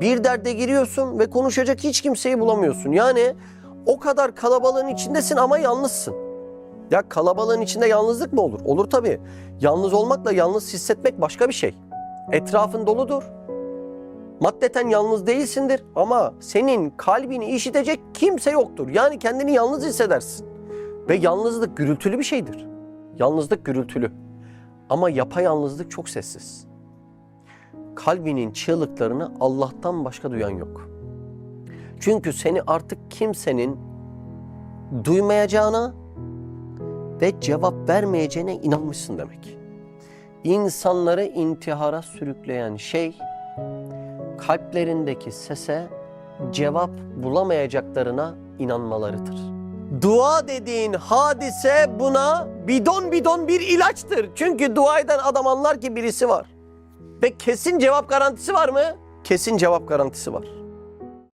Bir derde giriyorsun ve konuşacak hiç kimseyi bulamıyorsun. Yani o kadar kalabalığın içindesin ama yalnızsın. Ya kalabalığın içinde yalnızlık mı olur? Olur tabii. Yalnız olmakla yalnız hissetmek başka bir şey. Etrafın doludur. Maddeten yalnız değilsindir ama senin kalbini işitecek kimse yoktur. Yani kendini yalnız hissedersin. Ve yalnızlık gürültülü bir şeydir. Yalnızlık gürültülü. Ama yapayalnızlık çok sessiz. Kalbinin çığlıklarını Allah'tan başka duyan yok. Çünkü seni artık kimsenin duymayacağına ve cevap vermeyeceğine inanmışsın demek. İnsanları intihara sürükleyen şey kalplerindeki sese cevap bulamayacaklarına inanmalarıdır. Dua dediğin hadise buna bidon bidon bir ilaçtır. Çünkü dua eden adam anlar ki birisi var. Ve kesin cevap garantisi var mı? Kesin cevap garantisi var.